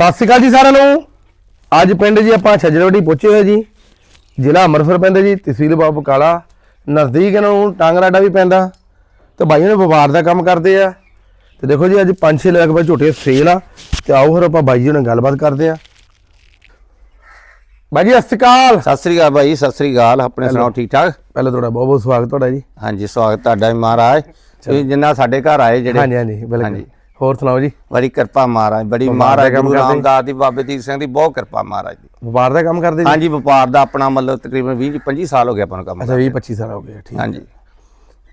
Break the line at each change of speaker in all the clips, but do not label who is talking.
ਸਤਿ ਸ਼੍ਰੀ ਅਕਾਲ ਜੀ ਸਾਰਿਆਂ ਨੂੰ। ਅੱਜ ਪਿੰਡ ਜੀ ਆਪਾਂ ਛੱਜਰਵੜੀ ਪਹੁੰਚੇ ਹੋਏ ਜੀ। ਜ਼ਿਲ੍ਹਾ ਅੰਮ੍ਰਿਤਸਰ ਪੈਂਦਾ ਜੀ ਤਹਿਸੀਲ ਬਾਬੂ ਕਾਲਾ ਨਜ਼ਦੀਕ ਇਹਨਾਂ ਨੂੰ ਟਾਂਗਰਾਡਾ ਵੀ ਪੈਂਦਾ। ਤੇ ਬਾਈਆਂ ਨੇ ਵਪਾਰ ਦਾ ਕੰਮ ਕਰਦੇ ਆ। ਤੇ ਦੇਖੋ ਜੀ ਅੱਜ 5-6 ਲੱਖ ਰੁਪਏ ਝੋਟੇ ਸੇਲ ਆ। ਤੇ ਆਓ ਫਿਰ ਆਪਾਂ ਬਾਈ ਜੀ ਨਾਲ ਗੱਲਬਾਤ ਕਰਦੇ ਆ। ਬਾਈ ਜੀ ਸਤਿ ਸ਼੍ਰੀ ਅਕਾਲ।
ਸਤਿ ਸ੍ਰੀ ਅਕਾਲ ਭਾਈ ਸਤਿ ਸ੍ਰੀ ਅਕਾਲ। ਆਪਣੇ ਸੁਣਾਓ ਠੀਕ ਠਾਕ?
ਪਹਿਲਾਂ ਤੁਹਾਡਾ ਬਹੁਤ ਬਹੁਤ ਸਵਾਗਤ ਤੁਹਾਡਾ ਜੀ।
ਹਾਂਜੀ ਸਵਾਗਤ ਤੁਹਾਡਾ ਵੀ ਮਹਾਰਾਜ। ਤੁਸੀਂ ਜਿੰਨਾ ਸਾਡੇ ਘਰ ਆਏ ਜਿਹੜੇ।
ਹਾਂਜੀ ਹਾਂਜੀ ਬਿਲਕੁਲ।
ਹਾਂਜੀ।
ਹੋਰ ਸੁਣਾਓ ਜੀ?
ਬੜੀ ਕਿਰਪਾ ਮਹਾਰਾਜ ਬੜੀ ਮਹਾਰਾਜ ਗੁਰੂ? ਰਾਮਦਾਸ ਦੀ ਬਾਬੇ ਦੀਪ ਸਿੰਘ ਦੀ ਬਹੁਤ ਕਿਰਪਾ ਮਹਾਰਾਜ ਦੀ।
ਵਪਾਰ ਦਾ ਕੰਮ ਕਰਦੇ ਜੀ?
ਹਾਂਜੀ ਵਪਾਰ ਦਾ ਆਪਣਾ ਮਤਲਬ ਤਕਰੀਬਨ 20 25 ਸਾਲ ਹੋ ਗਏ ਆਪਾਂ ਨੂੰ ਕੰਮ
ਅੱਛਾ 20 25 ਸਾਲ ਹੋ ਗਏ ਠੀਕ
ਹਾਂਜੀ।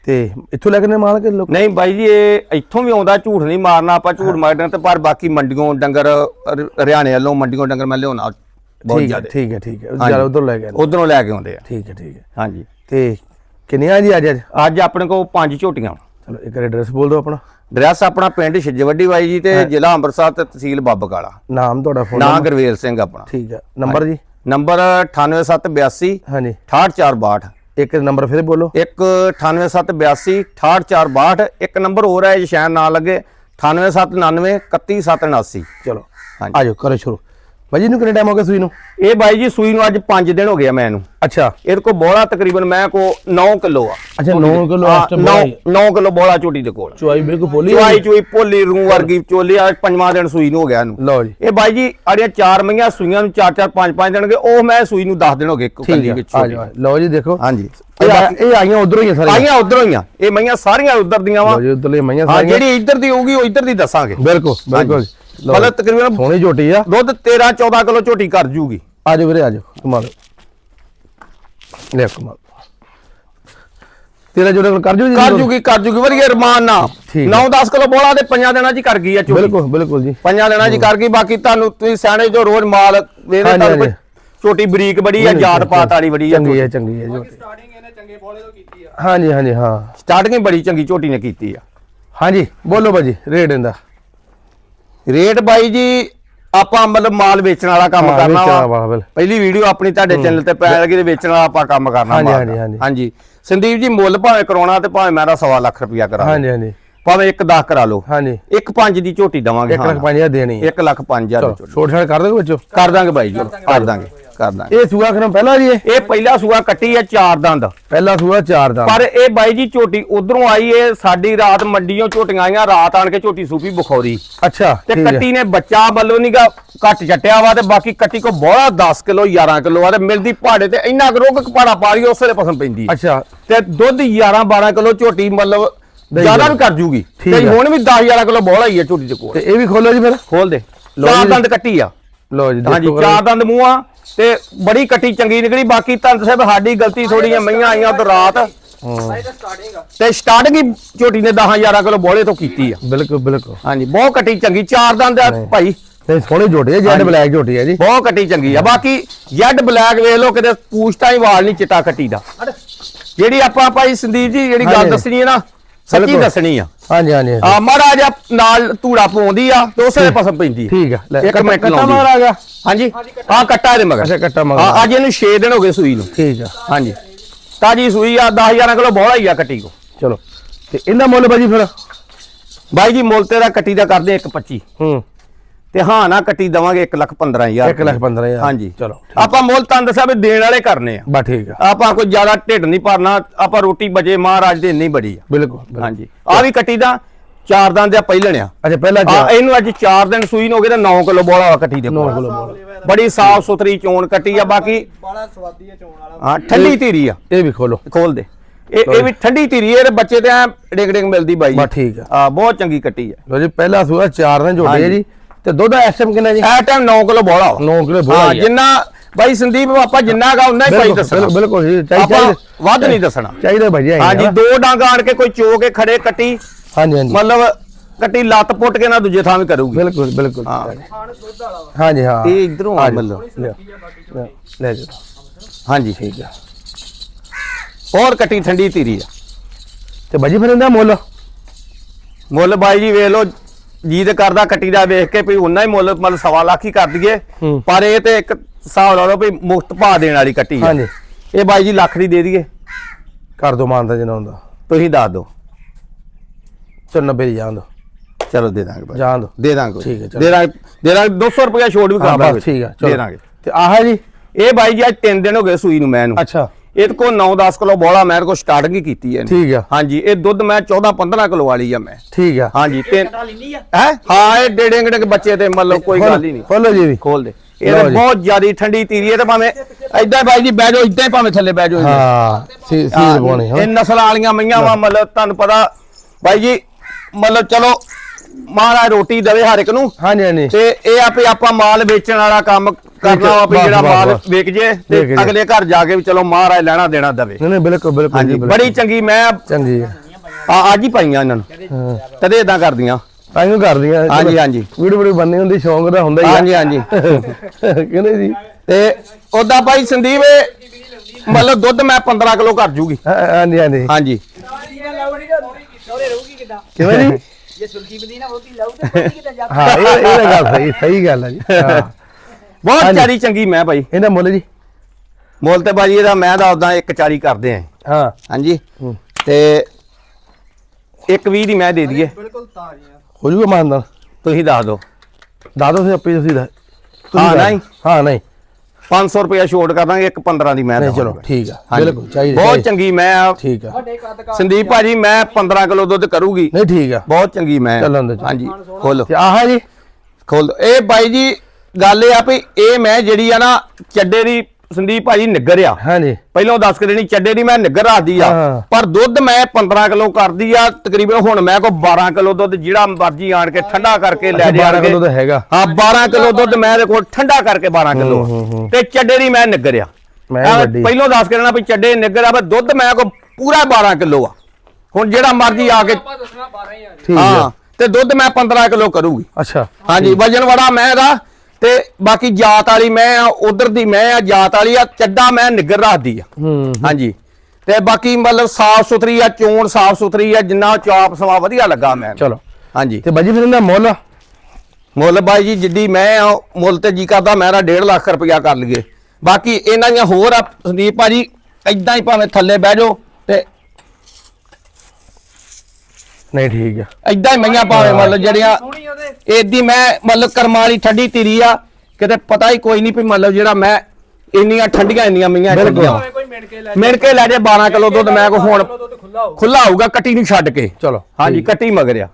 ਤੇ ਇੱਥੋਂ ਲੈ ਕੇ ਨੇ ਮਾਲ ਕੇ ਲੋਕ?
ਨਹੀਂ ਬਾਈ ਜੀ ਇਹ ਇੱਥੋਂ ਵੀ ਆਉਂਦਾ ਝੂਠ ਨਹੀਂ ਮਾਰਨਾ ਆਪਾਂ ਝੂਠ ਮਾਰਨਾ ਤੇ ਪਰ ਬਾਕੀ ਮੰਡੀਆਂ ਡੰਗਰ ਹਰਿਆਣੇ ਵੱਲੋਂ ਮੰਡੀਆਂ ਡੰਗਰ ਮੈਂ ਲਿਆਉਣਾ ਬਹੁਤ ਜ਼ਿਆਦਾ।
ਠੀਕ ਹੈ ਠੀਕ ਹੈ। ਜ਼ਿਆਦਾ ਉਧਰ ਲੈ ਨੇ।
ਉਧਰੋਂ ਲੈ ਕੇ ਆਉਂਦੇ ਆ।
ਠੀਕ ਹੈ ਠੀਕ ਹੈ।
ਹਾਂਜੀ।
ਤੇ ਕਿੰਨੀਆਂ ਜੀ ਅੱਜ ਅੱਜ?
ਅੱਜ ਆਪਣੇ ਕੋਲ ਪੰਜ ਝੋਟੀਆਂ।
ਚਲੋ ਇੱਕ ਐਡਰੈਸ ਬੋਲ ਦਿਓ ਆਪਣਾ।
ਡਰੈਸ ਆਪਣਾ ਪਿੰਡ ਛਿਜਵੱਡੀ ਬਾਈ ਜੀ ਤੇ ਜ਼ਿਲ੍ਹਾ ਅੰਮ੍ਰਿਤਸਰ ਤੇ ਤਹਿਸੀਲ ਬੱਬਕਾਲਾ।
ਨਾਮ ਤੁਹਾਡਾ ਫੋਨ
ਨਾਂ ਗੁਰਵੇਲ ਸਿੰਘ ਆਪਣਾ।
ਠੀਕ ਹੈ। ਨੰਬਰ ਜੀ?
ਨੰਬਰ 98782
ਹਾਂਜੀ।
68462
ਇੱਕ ਨੰਬਰ ਫਿਰ ਬੋਲੋ।
ਇੱਕ 98782 68462 ਇੱਕ ਨੰਬਰ ਹੋਰ ਹੈ ਜੇ ਸ਼ਾਇਦ ਨਾ ਲੱਗੇ 98799 31779
ਚਲੋ। ਆਜੋ ਕਰੋ ਸ਼ੁਰੂ। ਭਾਜੀ ਨੂੰ ਕਿੰਨੇ ਟਾਈਮ ਹੋ ਗਿਆ ਸੂਈ ਨੂੰ?
ਇਹ ਬਾਈ ਜੀ ਸੂਈ ਨੂੰ ਅੱਜ 5 ਦਿਨ ਹੋ ਗਏ ਆ ਮੈਂ ਇਹਨੂੰ।
ਅੱਛਾ।
ਇਹਦੇ ਕੋਲ ਬੋਲਾ ਤਕਰੀਬਨ ਮੈਂ ਕੋ 9 ਕਿਲੋ ਆ।
ਅੱਛਾ 9 ਕਿਲੋ
9 9 ਕਿਲੋ ਬੋਲਾ ਝੋਟੀ ਦੇ ਕੋਲ।
ਚੁਆਈ ਬਿਲਕੁਲ ਬੋਲੀ
ਚੁਆਈ ਚੁਈ ਭੋਲੀ ਰੂ ਵਰਗੀ ਚੋਲੀ ਆ ਪੰਜਵਾਂ ਦਿਨ ਸੂਈ ਨੂੰ ਹੋ ਗਿਆ ਇਹਨੂੰ।
ਲਓ ਜੀ।
ਇਹ ਬਾਈ ਜੀ ਆੜੀਆਂ ਚਾਰ ਮਈਆਂ ਸੂਈਆਂ ਨੂੰ 4 4 5 5 ਦਿਨ ਗਏ। ਉਹ ਮੈਂ ਸੂਈ ਨੂੰ 10 ਦਿਨ ਹੋ ਗਏ ਇੱਕ ਕੱਲੀ ਵਿੱਚ
ਲਓ ਜੀ ਦੇਖੋ।
ਹਾਂਜੀ।
ਇਹ ਆਈਆਂ ਉਧਰੋਂ ਹੀ ਆ ਸਾਰੀਆਂ।
ਆਈਆਂ ਉਧਰੋਂ ਹੀ ਆ। ਇਹ ਮਈਆਂ ਸਾਰੀਆਂ ਉਧਰ ਦੀਆਂ ਵਾ।
ਲਓ ਜੀ ਉਧਰਲੇ ਮਈਆਂ
ਹਾਂ
ਸਾਰੀਆਂ।
ਜਿਹੜੀ ਇੱਧਰ ਦੀ ਹੋਊਗੀ ਉਹ ਇੱਧਰ ਦੀ ਦੱਸਾਂਗੇ।
ਬਿਲਕੁਲ ਬਿਲਕੁਲ।
ਮਤਲਬ ਤਕਰੀਬਨ
ਸੋਹਣੀ ਝੋਟੀ ਆ।
ਦੁੱਧ 13 14 ਕਿਲੋ ਝੋਟੀ ਕਰ ਜੂਗੀ।
ਆਜੋ ਵੀਰੇ ਆਜੋ ਕਮਾਲ। ਲੈ ਕਮਾਲ। ਤੇਰਾ ਜੋੜੇ ਕਰ ਜੂ ਜੀ
ਕਰ ਜੂਗੀ ਕਰ ਜੂਗੀ। ਵਧੀਆ ਰਮਾਨ ਨਾ
ਠੀਕ
9 10 ਕਿਲੋ ਬੋਲਾ ਦੇ ਪੰਜਾਂ ਦਿਨਾਂ 'ਚ ਕਰ ਗਈ ਆ ਝੋਟੀ।
ਬਿਲਕੁਲ ਬਿਲਕੁਲ ਜੀ।
ਪੰਜਾਂ ਦਿਨਾਂ 'ਚ ਕਰ ਗਈ। ਬਾਕੀ ਤੁਹਾਨੂੰ ਤੁਸੀਂ ਸਿਆਣੇ ਜੋ ਰੋਜ਼ ਮਾਲ ਵੇਦੇ
ਹਾਂਜੀ,
ਤੁਹਾਨੂੰ। ਛੋਟੀ ਬਰੀਕ ਬੜੀ ਆ ਜਾਤ ਪਾਤ ਵਾਲੀ ਬੜੀ ਆ
ਚੰਗੀ ਹੈ ਚੰਗੀ ਹੈ ਝੋਟੀ।
ਸਟਾਰਟਿੰਗ ਇਹਨੇ ਚੰਗੇ ਬੋਲੇ ਤੋਂ ਕੀਤੀ ਆ।
ਹਾਂਜੀ ਹਾਂਜੀ ਹਾਂ।
ਸਟਾਰਟਿੰਗ ਬੜੀ ਚੰਗੀ ਝੋਟੀ ਨੇ ਕੀਤੀ ਆ।
ਹਾਂਜੀ ਬੋਲੋ ਭਾਜੀ ਰੇਟ ਇਹਦਾ।
ਰੇਟ ਬਾਈ ਜੀ ਆਪਾਂ ਮਤਲਬ ਮਾਲ ਵੇਚਣ ਵਾਲਾ ਕੰਮ ਕਰਨਾ ਵਾ। ਪਹਿਲੀ ਵੀਡੀਓ ਆਪਣੀ ਤੁਹਾਡੇ ਚੈਨਲ ਤੇ ਪੈ ਲੱਗੀ ਤੇ ਵੇਚਣ ਵਾਲਾ ਆਪਾਂ ਕੰਮ ਕਰਨਾ
ਹਾਂਜੀ,
ਮਾਲ
ਹਾਂਜੀ,
ਦਾ।
ਹਾਂਜੀ।
ਹਾਂਜੀ। ਸੰਦੀਪ ਜੀ ਮੁੱਲ ਭਾਵੇਂ ਕਰਾਉਣਾ ਤੇ ਭਾਵੇਂ ਮੇਰਾ ਸਵਾ ਲੱਖ ਰੁਪਇਆ ਕਰਾ।
ਹਾਂਜੀ ਹਾਂਜੀ।
ਭਾਵੇਂ 1 10 ਕਰਾ ਲਓ
ਹਾਂਜੀ।
ਇੱਕ ਪੰਜ ਦੀ ਝੋਟੀ ਦਵਾਂਗੇ
1 ਲੱਖ 5000 ਦੇਣੀ ਹੈ।
1 ਲੱਖ 5000
ਚਲੋ
ਦੀ ਝੋਟੀ।
ਛੋਟ ਛਾਟ ਕਰ ਦੋਗੇ ਬੱਚੋ
ਕਰ ਦਾਂਗੇ ਬਾਈ ਜੀ ਕਰ ਦਾਂਗੇ। ਕਰ ਦਾਂਗੇ।
ਇਹ ਸੂਆ ਖਰਮ ਪਹਿਲਾ ਜੀ ਇਹ?
ਪਹਿਲਾ ਸੂਆ ਕੱਟੀ ਆ ਚਾਰ ਦੰਦ।
ਪਹਿਲਾ ਸੂਆ ਚਾਰ ਦਾ
ਪਰ ਇਹ ਬਾਈ ਜੀ ਝੋਟੀ ਉਧਰੋਂ ਆਈ ਏ ਸਾਡੀ ਰਾਤ ਮੰਡੀੋਂ ਝੋਟੀਆਂ ਆਈਆਂ ਰਾਤ ਆਣ ਕੇ ਝੋਟੀ ਸੂਪੀ ਬਖੌਰੀ।
ਅੱਛਾ
ਤੇ ਕੱਟੀ ਨੇ ਬੱਚਾ ਵੱਲੋਂ ਨੀਗਾ ਘੱਟ ਚਟਿਆ ਵਾ ਤੇ ਬਾਕੀ ਕੱਟੀ ਕੋ ਬਹੁਤ 10 ਕਿਲੋ 11 ਕਿਲੋ ਆ ਤੇ ਮਿਲਦੀ ਪਹਾੜੇ ਤੇ ਇੰਨਾ ਕੁ ਰੋਗ ਕਪਾੜਾ ਪਾ ਰਹੀ ਉਸੇ ਦੇ ਪਸੰਦ ਪੈਂਦੀ
ਅੱਛਾ।
ਤੇ ਦੁੱਧ 11 12 ਕਿਲੋ ਝੋਟੀ ਮਤਲਬ ਜ਼ਿਆਦਾ। ਵੀ ਕਰ ਜੂਗੀ। ਤੇ। ਹੁਣ ਵੀ 10 11 ਕਿਲੋ ਬੋਲਾ ਹੀ ਆ ਝੋਟੀ ਦੇ ਕੋਲ।
ਤੇ ਇਹ ਵੀ ਖੋਲੋ ਜੀ ਫਿਰ।
ਖੋਲ ਦੇ ਚਾਰ। ਦੰਦ ਕੱਟੀ ਆ।
ਲਓ ਜੀ
ਹਾਂਜੀ ਚਾਰ ਦੰਦ ਮੂੰਹ ਆ। ਤੇ ਬੜੀ ਕੱਟੀ ਚੰਗੀ ਨਿਕਲੀ ਬਾਕੀ ਤਾਂ ਸਾਹਿਬ ਸਾਡੀ ਗਲਤੀ ਥੋੜੀ ਆ ਮਈਆਂ ਆਈਆਂ ਉਧਰ ਰਾਤ।
ਤਾਂ ਸਟਾਰਟਿੰਗ ਆ।
ਤੇ ਸਟਾਰਟਿੰਗ ਹੀ ਝੋਟੀ ਨੇ 10 11 ਕਿਲੋ ਬੋਲੇ ਤੋਂ ਕੀਤੀ ਆ।
ਬਿਲਕੁਲ ਬਿਲਕੁਲ।
ਹਾਂਜੀ ਬਹੁਤ ਕੱਟੀ ਚੰਗੀ ਚਾਰ ਦੰਦ ਆ ਭਾਈ।
ਨਹੀਂ ਸੋਹਣੀ ਝੋਟੀ ਜੈਡ। ਬਲੈਕ ਝੋਟੀ ਹੈ ਜੀ।
ਬਹੁਤ ਕੱਟੀ ਚੰਗੀ ਆ। ਬਾਕੀ ਜੈਡ ਬਲੈਕ ਵੇਖ ਲਓ ਕਿਤੇ ਪੂਛਤਾ ਹੀ ਵਾਲ ਨਹੀਂ ਚਿੱਟਾ ਕੱਟੀ ਦਾ। ਜਿਹੜੀ ਆਪਾਂ ਭਾਈ ਸੰਦੀਪ ਜੀ ਜਿਹੜੀ ਗੱਲ। ਦੱਸਣੀ ਹੈ ਨਾ ਸੱਚੀ। ਦੱਸਣੀ ਆ।
ਹਾਂਜੀ ਹਾਂਜੀ।
ਆ ਮਹਾਰਾਜ ਆ ਨਾਲ ਧੂੜਾ ਪਾਉਂਦੀ ਆ ਤੇ ਉਸੇ ਦੇ ਪੈਂਦੀ।
ਠੀਕ ਆ। ਲੈ
ਇੱਕ ਮਿੰਟ
ਕੱਟਾ
ਲਾਉਂਦੀ।
ਮਾਰ ਆ ਗਿਆ।
ਹਾਂਜੀ। ਆ ਕੱਟਾ ਇਹਦੇ ਮਗਰ।
ਅੱਛਾ ਕੱਟਾ ਮਗਰ।
ਆ ਅੱਜ ਇਹਨੂੰ 6 ਦਿਨ ਹੋ ਗਏ ਸੂਈ ਨੂੰ।
ਠੀਕ ਆ।
ਹਾਂਜੀ। ਤਾਜੀ ਸੂਈ ਆ 10 11 ਕਿਲੋ ਬੋਲਾ ਹੀ ਆ ਕੱਟੀ ਕੋ।
ਚਲੋ। ਤੇ ਇਹਦਾ ਮੁੱਲ ਭਾਜੀ ਫਿਰ?
ਬਾਈ ਜੀ ਮੁੱਲ ਤੇ ਦਾ ਕੱਟੀ ਦਾ ਕਰਦੇ 1.25
ਹੂੰ।
ਤੇ ਹਾਂ ਨਾ ਕੱਟੀ ਦਵਾਂਗੇ 1 ਲੱਖ 15000
1 ਲੱਖ 15000
ਹਾਂਜੀ।
ਚਲੋ
ਆਪਾਂ ਮੁੱਲ ਤਾਂ ਦੱਸਿਆ ਵੀ ਦੇਣ ਵਾਲੇ ਕਰਨੇ ਆ।
ਬਾ ਠੀਕ ਆ।
ਆਪਾਂ ਕੋਈ ਜ਼ਿਆਦਾ ਢਿੱਡ ਨਹੀਂ ਭਰਨਾ ਆਪਾਂ ਰੋਟੀ ਬਜੇ ਮਹਾਰਾਜ ਦੇ ਇੰਨੀ ਬੜੀ ਆ।
ਬਿਲਕੁਲ।
ਹਾਂਜੀ। ਆ ਵੀ ਕੱਟੀ ਦਾ ਚਾਰ ਦੰਦ ਆ ਪਹਿਲਣ ਆ।
ਅੱਛਾ ਪਹਿਲਾ
ਆ ਇਹਨੂੰ ਅੱਜ 4 ਦਿਨ ਸੂਈ ਨੂੰ ਹੋ ਗਏ ਤਾਂ 9 ਕਿਲੋ ਬੋਲਾ ਕੱਟੀ ਦੇ
9
ਕੋਲ।
ਕਿਲੋ ਬੋਲ।
ਬੜੀ ਸਾਫ਼ ਸੁਥਰੀ ਚੋਣ ਕੱਟੀ ਆ ਬਾਕੀ
ਬੜਾ ਸਵਾਦੀ ਆ ਚੋਣ ਵਾਲਾ।
ਹਾਂ ਠੰਡੀ ਧੀਰੀ ਆ।
ਇਹ ਵੀ ਖੋਲੋ।
ਖੋਲ ਦੇ। ਇਹ ਇਹ ਵੀ ਠੰਡੀ ਧੀਰੀ ਆ, ਇਹਦੇ ਬੱਚੇ ਤੇ ਐ ਡਿੰਗ ਡਿੰਗ ਮਿਲਦੀ ਬਾਈ।
ਬਾ ਠੀਕ ਆ।
ਆ ਬਹੁਤ ਚੰਗੀ ਕੱਟੀ ਆ।
ਲੋ ਜੀ ਪਹਿਲਾ ਸੂਆ ਚਾਰ ਦਿਨ
ਹਾਂਜੀ।
ਜੀ। ਤੇ ਦੁੱਧ ਇਸ ਟਾਈਮ ਕਿੰਨਾ ਜੀ?
ਐ ਟਾਈਮ 9 ਕਿਲੋ ਬੋਲਾ
9 ਕਿਲੋ ਬੋਲਾ
ਹਾਂ
ਹੀ।
ਜਿੰਨਾ ਬਾਈ ਸੰਦੀਪ ਆਪਾਂ ਜਿੰਨਾ ਗਾ ਉਨਾ ਹੀ ਭਾਈ ਦੱਸਣਾ।
ਬਿਲਕੁਲ ਜੀ ਚਾਹੀਦਾ
ਵੱਧ ਨਹੀਂ ਦੱਸਣਾ।
ਚਾਹੀਦਾ ਆਏਂ
ਹਾਂਜੀ
ਨਾ।
ਦੋ ਡਾਂਗ ਆਣ ਕੇ ਕੋਈ ਚੋ ਕੇ ਖੜੇ ਕੱਟੀ।
ਹਾਂਜੀ ਹਾਂਜੀ।
ਮਤਲਬ ਕੱਟੀ ਲੱਤ ਪੁੱਟ ਕੇ ਨਾ ਦੂਜੇ ਥਾਂ ਵੀ ਕਰੂਗੀ।
ਬਿਲਕੁਲ ਬਿਲਕੁਲ।
ਹਾਂ।
ਖਾਣ ਦੁੱਧ ਵਾਲਾ ਵਾ
ਹਾਂਜੀ ਹਾਂ।
ਇਹ ਇਧਰੋਂ ਆ ਮਤਲਬ।
ਲੈ ਜੀ
ਹਾਂਜੀ। ਠੀਕ ਆ। ਹੋਰ ਕੱਟੀ ਠੰਡੀ ਧੀਰੀ ਆ।
ਤੇ ਭਾਜੀ ਫਿਰ ਇਹਦਾ ਮੁੱਲ?
ਮੁੱਲ ਬਾਈ ਜੀ ਵੇਖ ਲਓ ਜੀ ਤੇ ਕਰਦਾ ਕੱਟੀ ਦਾ ਵੇਖ ਕੇ ਵੀ ਉਹਨਾਂ ਹੀ ਮੁੱਲ ਮਤਲਬ ਸਵਾ ਲੱਖ ਹੀ ਕਰ ਦਈਏ।
ਹੂੰ।
ਪਰ ਇਹ ਤੇ ਇੱਕ ਹਿਸਾਬ ਲਾ ਲਓ ਵੀ ਮੁਫਤ ਭਾਅ ਦੇਣ ਵਾਲੀ ਕੱਟੀ ਆ।
ਹਾਂਜੀ।
ਇਹ ਬਾਈ ਜੀ ਲੱਖ ਦੀ ਦੇ ਦਈਏ।
ਕਰ ਦੋ ਮਾਨਦਾ ਜਨਾ ਹੁੰਦਾ।
ਤੁਸੀਂ ਦੱਸ ਦਿਓ।
ਚਲ 90 ਦੀ ਜਾਣ ਦੋ।
ਚਲੋ ਦੇ ਦਾਂਗੇ ਭਾਈ
ਜਾਣ ਦੋ।
ਦੇ ਦਾਂਗੇ।
ਠੀਕ ਹੈ।
ਦੇ ਦਾਂਗੇ। ਦੇ ਦਾਂਗੇ। 200 ਰੁਪਇਆ ਛੋਟ ਵੀ
ਹਾਂ
ਕਰ ਦਾਂਗੇ।
ਠੀਕ ਆ
ਦੇ ਦਾਂਗੇ।
ਤੇ ਆਹ ਜੀ
ਇਹ ਬਾਈ ਜੀ ਅੱਜ 3 ਦਿਨ ਹੋ ਗਏ ਸੂਈ ਨੂੰ ਮੈਂ ਨੂੰ।
ਅੱਛਾ।
ਇਹ ਕੋ 9-10 ਕਿਲੋ ਬੋਲਾ ਮੈਂ ਕੋ ਸਟਾਰਟਿੰਗ ਹੀ ਕੀਤੀ ਹੈ।
ਠੀਕ ਆ।
ਹਾਂਜੀ ਇਹ ਦੁੱਧ ਮੈਂ 14-15 ਕਿਲੋ ਵਾਲੀ ਆ ਮੈਂ।
ਠੀਕ ਆ।
ਹਾਂਜੀ ਤੇ
ਕਟਾ ਲੈਣੀ ਆ।
ਹੈ? ਹਾਂ ਇਹ ਡੇੜੇ ਡੇੜੇ ਬੱਚੇ ਤੇ ਮਤਲਬ ਕੋਈ ਗੱਲ ਹੀ ਨਹੀਂ।
ਖੋਲੋ ਜੀ ਵੀ।
ਖੋਲ ਦੇ। ਇਹ ਤਾਂ। ਬਹੁਤ ਜ਼ਿਆਦੀ ਠੰਡੀ ਤੀਰੀ ਹੈ ਤੇ ਭਾਵੇਂ ਐਦਾਂ ਬਾਈ ਜੀ ਬਹਿ ਜਾਓ ਇਦਾਂ ਹੀ ਭਾਵੇਂ ਥੱਲੇ ਬਹਿ ਜਾਓ ਇਹਦੇ।
ਹਾਂ ਸੀ ਸੀ
ਹਾਂ,
ਬੋਣੀ
ਇਹ ਨਸਲ ਵਾਲੀਆਂ ਮਈਆਂ ਵਾ ਮਤਲਬ ਤੁਹਾਨੂੰ ਪਤਾ ਬਾਈ ਜੀ ਮਤਲਬ ਚਲੋ ਮਹਾਰਾਜ ਰੋਟੀ ਦੇਵੇ ਹਰ ਇੱਕ ਨੂੰ।
ਹਾਂਜੀ ਹਾਂਜੀ।
ਤੇ ਇਹ ਆ ਵੀ ਆਪਾਂ ਮਾਲ ਵੇਚਣ ਵਾਲਾ ਕੰਮ ਕਰਨਾ ਵਾ ਵੀ ਜਿਹੜਾ ਮਾਲ। ਵੇਚ ਜੇ ਤੇ। ਅਗਲੇ ਘਰ ਜਾ ਕੇ ਵੀ ਚਲੋ ਮਹਾਰਾਜ ਲੈਣਾ ਦੇਣਾ ਦੇਵੇ।
ਨਹੀਂ ਨਹੀਂ ਬਿਲਕੁਲ ਬਿਲਕੁਲ
ਹਾਂਜੀ। ਬੜੀ ਚੰਗੀ ਮੈਂ
ਚੰਗੀ ਆ
ਅੱਜ ਹੀ ਪਾਈਆਂ ਇਹਨਾਂ ਨੂੰ।
ਹਾਂ।
ਕਦੇ ਇਦਾਂ ਕਰਦੀਆਂ।
ਤਾਈਓ ਕਰਦੀਆਂ।
ਹਾਂਜੀ, ਹਾਂਜੀ।
ਵੀਡੀਓ ਵੀਡੀਓ ਬੰਨੀ ਹੁੰਦੀ ਸ਼ੌਂਕ ਦਾ ਹੁੰਦਾ ਹੀ
ਹਾਂਜੀ ਹਾਂਜੀ।
ਕਹਿੰਦੇ ਜੀ।
ਤੇ ਉਦਾਂ ਭਾਈ ਸੰਦੀਪ ਇਹ ਮਤਲਬ ਦੁੱਧ ਮੈਂ 15 ਕਿਲੋ ਕਰ ਜੂਗੀ।
ਹਾਂ, ਹਾਂਜੀ ਹਾਂਜੀ।
ਹਾਂਜੀ।
ਕਿਵੇਂ ਜੀ?
ਜੇ ਸੁਲਖੀ ਬਦੀ ਨਾ ਹੋਤੀ ਲਾਉ ਤੇ ਕੋਈ ਜਾ
ਹਾਂ ਇਹ ਇਹ ਤਾਂ ਗੱਲ ਸਹੀ ਸਹੀ ਗੱਲ ਹੈ ਜੀ। ਹਾਂ।
ਬਹੁਤ
ਹਾਂਜੀ।
ਚਾਰੀ ਚੰਗੀ ਮੈਂ ਭਾਈ।
ਇਹਦਾ ਮੁੱਲ ਜੀ?
ਮੁੱਲ ਤੇ ਭਾਜੀ ਇਹਦਾ ਮੈਂ ਦਾ ਉਦਾਂ 140 ਕਰਦੇ ਆਂ।
ਹਾਂ।
ਹਾਂਜੀ।
ਹੂੰ।
ਤੇ 120 ਦੀ ਮੈਂ ਦੇ ਦਈਏ।
ਬਿਲਕੁਲ ਤਾਜ਼ੀਆਂ
ਹੋ ਜੂਗਾ ਮਾਨਦਾਨ
ਤੁਸੀਂ ਦੱਸ ਦਿਓ।
ਦਾਦੋ ਸੇ ਆਪੇ ਤੁਸੀਂ ਦੱਸ ਤੁਸੀਂ
ਹਾਂ,
ਦੱਸ।
ਨਹੀਂ।
ਹਾਂ ਨਹੀਂ।
500 ਰੁਪਇਆ ਛੋਟ ਕਰ ਦਾਂਗੇ ਇੱਕ 15 ਦੀ ਮੈਂ
ਨਹੀਂ। ਚਲੋ ਠੀਕ ਆ। ਬਿਲਕੁਲ ਚਾਹੀਦੀ
ਬਹੁਤ। ਚੰਗੀ ਮੈਂ ਆ।
ਠੀਕ ਆ।
ਸੰਦੀਪ ਭਾਜੀ ਮੈਂ 15 ਕਿਲੋ ਦੁੱਧ ਕਰੂਗੀ।
ਨਹੀਂ ਠੀਕ ਆ।
ਬਹੁਤ ਚੰਗੀ ਮੈਂ ਹਾਂਜੀ ਖੋਲੋ।
ਆਹ ਜੀ।
ਖੋਲ। ਦਿਓ। ਇਹ ਬਾਈ ਜੀ ਗੱਲ ਇਹ ਆ ਵੀ ਇਹ ਮੈਂ ਜਿਹੜੀ ਆ ਨਾ ਚੱਡੇ ਦੀ ਸੰਦੀਪ ਭਾਜੀ ਨਿੱਗਰ ਆ।
ਹਾਂਜੀ।
ਪਹਿਲਾਂ ਦੱਸ ਕੇ ਦੇਣੀ ਚੱਡੇ ਦੀ ਮੈਂ ਨਿੱਗਰ ਰੱਖਦੀ ਆ। ਪਰ ਦੁੱਧ ਮੈਂ 15 ਕਿਲੋ ਕਰਦੀ ਆ ਤਕਰੀਬਨ ਹੁਣ ਮੈਂ ਕੋ 12 ਕਿਲੋ ਦੁੱਧ ਜਿਹੜਾ ਮਰਜ਼ੀ ਆਣ ਕੇ ਠੰਡਾ ਕਰਕੇ ਲੈ
ਅੱਛਾ, 12
ਜਾਣਗੇ।
ਕਿਲੋ ਤਾਂ ਹੈਗਾ।
ਹਾਂ 12 ਕਿਲੋ ਦੁੱਧ ਮੈਂ ਇਹਦੇ ਕੋਲ ਠੰਡਾ ਕਰਕੇ 12 ਕਿਲੋ। ਤੇ ਚੱਡੇ ਦੀ ਮੈਂ ਨਿੱਗਰ ਆ। ਪਹਿਲਾਂ ਦੱਸ ਕੇ ਦੇਣਾ ਵੀ ਚੱਡੇ ਨਿੱਗਰ ਆ ਪਰ ਦੁੱਧ ਮੈਂ ਕੋ ਪੂਰਾ 12 ਕਿਲੋ ਆ। ਹੁਣ ਜਿਹੜਾ ਮਰਜ਼ੀ ਆ ਕੇ
ਆਪਾਂ ਦੱਸਣਾ 12 ਹੀ ਆ। ਜੀ
ਹਾਂ ਤੇ ਦੁੱਧ ਮੈਂ 15 ਕਿਲੋ ਕਰੂਗੀ।
ਅੱਛਾ।
ਹਾਂਜੀ ਵਜਨ ਬੜਾ ਮੈਂ ਦਾ ਤੇ ਬਾਕੀ ਜਾਤ ਵਾਲੀ ਮੈਂ ਆ ਉਧਰ ਦੀ ਮੈਂ ਆ ਜਾਤ ਵਾਲੀ ਆ ਚੱਡਾ ਮੈਂ ਨਿੱਗਰ ਰੱਖਦੀ ਆ। ਹਾਂਜੀ। ਤੇ ਬਾਕੀ ਮਤਲਬ ਸਾਫ਼ ਸੁਥਰੀ ਆ ਚੋਣ ਸਾਫ਼ ਸੁਥਰੀ ਆ ਜਿੰਨਾ ਚਾਪ ਸਵਾ ਵਧੀਆ ਲੱਗਾ ਮੈਂ।
ਚਲੋ।
ਹਾਂਜੀ।
ਤੇ ਬਾਜੀ ਫਿਰ ਇਹਦਾ ਮੁੱਲ?
ਮੁੱਲ ਬਾਈ ਜੀ ਜਿੱਡੀ ਮੈਂ ਆ ਮੁੱਲ ਤੇ ਜੀ ਕਰਦਾ ਮੇਰਾ 1.5 ਲੱਖ ਰੁਪਇਆ ਕਰ ਲਈਏ। ਬਾਕੀ ਇਹਨਾਂ ਦੀਆਂ ਹੋਰ ਆ ਸੰਦੀਪ ਭਾਜੀ ਐਦਾਂ ਹੀ ਭਾਵੇਂ ਥੱਲੇ ਬਹਿ ਜਾਓ ਤੇ
ਨਹੀਂ ਠੀਕ ਆ।
ਐਦਾਂ ਹੀ ਮਈਆਂ ਭਾਵੇਂ ਮਤਲਬ ਜਿਹੜੀਆਂ
ਸੋਹਣੀ ਉਹਦੇ।
ਮੈਂ ਮਤਲਬ ਕਰਮਾਂ ਵਾਲੀ ਠੰਡੀ ਧੀਰੀ ਆ ਕਿਤੇ ਪਤਾ ਹੀ ਕੋਈ ਨਹੀਂ ਵੀ ਮਤਲਬ ਜਿਹੜਾ ਮੈਂ ਇੰਨੀਆਂ ਠੰਡੀਆਂ ਇੰਨੀਆਂ ਮਈਆਂ। ਠੰਡੀਆਂ।
ਭਾਵੇਂ ਕੋਈ ਮਿਣ ਕੇ ਲੈ
ਮਿਣ ਕੇ ਲੈ ਜੇ 12 ਕਿਲੋ ਦੁੱਧ ਮੈਂ ਕੋ ਹੁਣ
ਦੁੱਧ ਖੁੱਲਾ
ਹੋਊਗਾ। ਕੱਟੀ ਨੂੰ ਛੱਡ ਕੇ।
ਚਲੋ
ਹਾਂਜੀ ਕੱਟੀ ਮਗਰਿਆ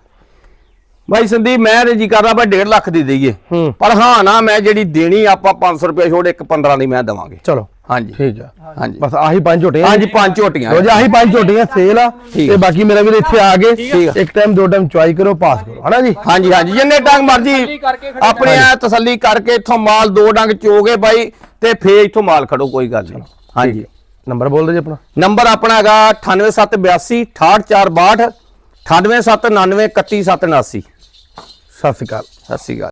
ਭਾਈ ਸੰਦੀਪ ਮੈਂ ਤੇ ਜੀ ਕਰਦਾ ਆਪਾਂ 1.5 ਲੱਖ ਦੀ ਦਈਏ। ਪਰ ਹਾਂ ਨਾ ਮੈਂ ਜਿਹੜੀ ਦੇਣੀ ਆਪਾਂ 500 ਰੁਪਏ ਛੋੜ ਇੱਕ 15 ਦੀ ਮੈਂ ਦਵਾਂਗੇ।
ਚਲੋ।
ਹਾਂਜੀ।
ਠੀਕ ਆ।
ਹਾਂਜੀ।
ਬਸ ਆਹੀ ਪੰਜ ਝੋਟੀਆਂ
ਹਾਂਜੀ ਪੰਜ ਝੋਟੀਆਂ।
ਲੋ ਜੀ ਆਹੀ ਪੰਜ ਝੋਟੀਆਂ ਸੇਲ ਆ ਤੇ। ਬਾਕੀ ਮੇਰਾ ਵੀਰ ਇੱਥੇ ਆ ਗਏ। ਇੱਕ ਟਾਈਮ ਦੋ ਟਾਈਮ ਚੁਆਈ ਕਰੋ ਪਾਸ ਕਰੋ ਹਨਾ ਜੀ?
ਹਾਂਜੀ ਹਾਂਜੀ ਜਿੰਨੇ ਡੰਗ ਮਰਜ਼ੀ ਆਪਣੇ ਆ ਤਸੱਲੀ ਕਰਕੇ ਇੱਥੋਂ ਮਾਲ ਦੋ ਡੰਗ ਚੋਗੇ ਬਾਈ ਤੇ ਫੇਰ ਇੱਥੋਂ ਮਾਲ ਖੜੋ ਕੋਈ ਗੱਲ ਨਹੀਂ। ਹਾਂਜੀ।
ਨੰਬਰ ਬੋਲ ਦਿਓ ਜੀ ਆਪਣਾ।
ਨੰਬਰ ਆਪਣਾ ਹੈਗਾ 98782 68462 98799 31779
ਸਤਿ ਸ਼੍ਰੀ ਅਕਾਲ।
ਸਤਿ ਸ਼੍ਰੀ ਅਕਾਲ।